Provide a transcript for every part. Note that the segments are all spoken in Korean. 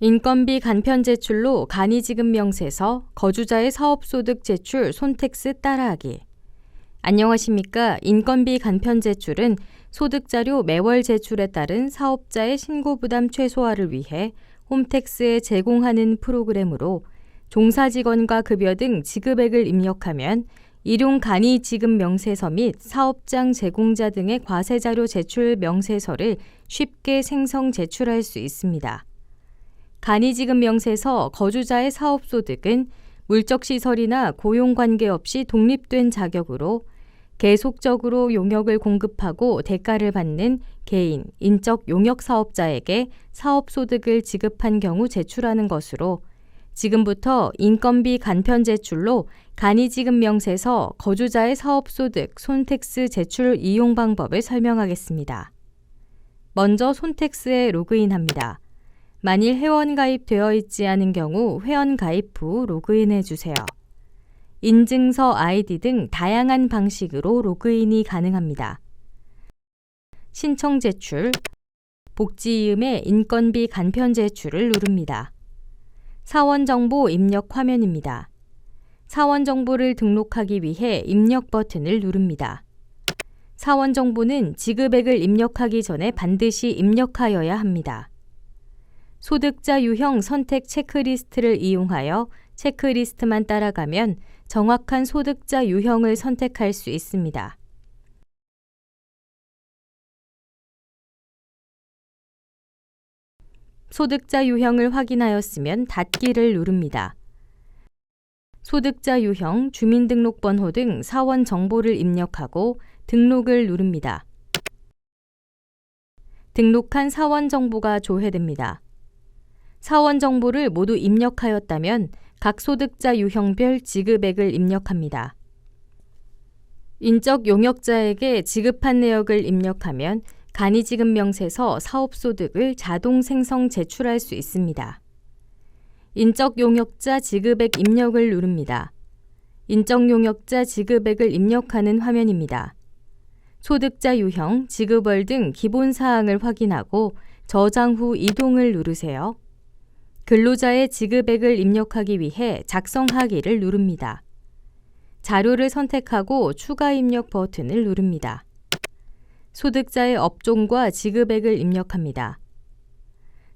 인건비 간편 제출로 간이지급 명세서 거주자의 사업소득 제출 손택스 따라하기. 안녕하십니까. 인건비 간편 제출은 소득자료 매월 제출에 따른 사업자의 신고 부담 최소화를 위해 홈택스에 제공하는 프로그램으로 종사 직원과 급여 등 지급액을 입력하면 일용 간이 지급 명세서 및 사업장 제공자 등의 과세자료 제출 명세서를 쉽게 생성 제출할 수 있습니다. 간이지급 명세서 거주자의 사업소득은 물적시설이나 고용관계 없이 독립된 자격으로 계속적으로 용역을 공급하고 대가를 받는 개인, 인적 용역 사업자에게 사업소득을 지급한 경우 제출하는 것으로 지금부터 인건비 간편 제출로 간이지급 명세서 거주자의 사업소득 손택스 제출 이용 방법을 설명하겠습니다. 먼저 손택스에 로그인합니다. 만일 회원 가입되어 있지 않은 경우 회원 가입 후 로그인해 주세요. 인증서 아이디 등 다양한 방식으로 로그인이 가능합니다. 신청 제출, 복지이음의 인건비 간편 제출을 누릅니다. 사원 정보 입력 화면입니다. 사원 정보를 등록하기 위해 입력 버튼을 누릅니다. 사원 정보는 지급액을 입력하기 전에 반드시 입력하여야 합니다. 소득자 유형 선택 체크리스트를 이용하여 체크리스트만 따라가면 정확한 소득자 유형을 선택할 수 있습니다. 소득자 유형을 확인하였으면 닫기를 누릅니다. 소득자 유형, 주민등록번호 등 사원 정보를 입력하고 등록을 누릅니다. 등록한 사원 정보가 조회됩니다. 사원 정보를 모두 입력하였다면 각 소득자 유형별 지급액을 입력합니다. 인적 용역자에게 지급한 내역을 입력하면 간이지급 명세서 사업소득을 자동 생성 제출할 수 있습니다. 인적 용역자 지급액 입력을 누릅니다. 인적 용역자 지급액을 입력하는 화면입니다. 소득자 유형, 지급월 등 기본 사항을 확인하고 저장 후 이동을 누르세요. 근로자의 지급액을 입력하기 위해 작성하기를 누릅니다. 자료를 선택하고 추가 입력 버튼을 누릅니다. 소득자의 업종과 지급액을 입력합니다.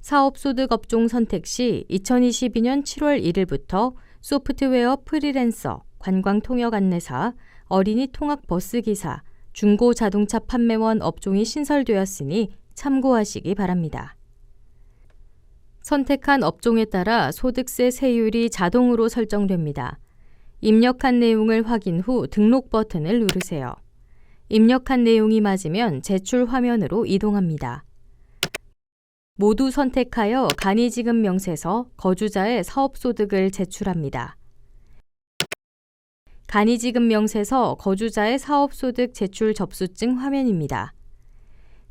사업소득 업종 선택 시 2022년 7월 1일부터 소프트웨어 프리랜서, 관광통역 안내사, 어린이 통학 버스 기사, 중고 자동차 판매원 업종이 신설되었으니 참고하시기 바랍니다. 선택한 업종에 따라 소득세 세율이 자동으로 설정됩니다. 입력한 내용을 확인 후 등록 버튼을 누르세요. 입력한 내용이 맞으면 제출 화면으로 이동합니다. 모두 선택하여 간이지급 명세서 거주자의 사업소득을 제출합니다. 간이지급 명세서 거주자의 사업소득 제출 접수증 화면입니다.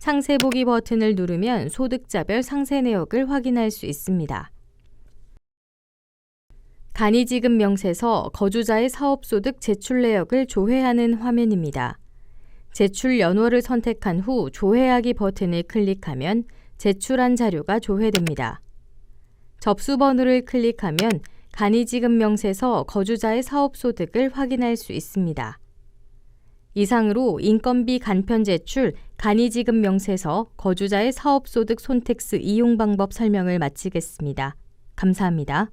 상세 보기 버튼을 누르면 소득자별 상세 내역을 확인할 수 있습니다. 간이지급 명세서 거주자의 사업소득 제출 내역을 조회하는 화면입니다. 제출 연월을 선택한 후 조회하기 버튼을 클릭하면 제출한 자료가 조회됩니다. 접수 번호를 클릭하면 간이지급 명세서 거주자의 사업소득을 확인할 수 있습니다. 이상으로 인건비 간편 제출, 간이지급 명세서, 거주자의 사업소득 손택스 이용 방법 설명을 마치겠습니다. 감사합니다.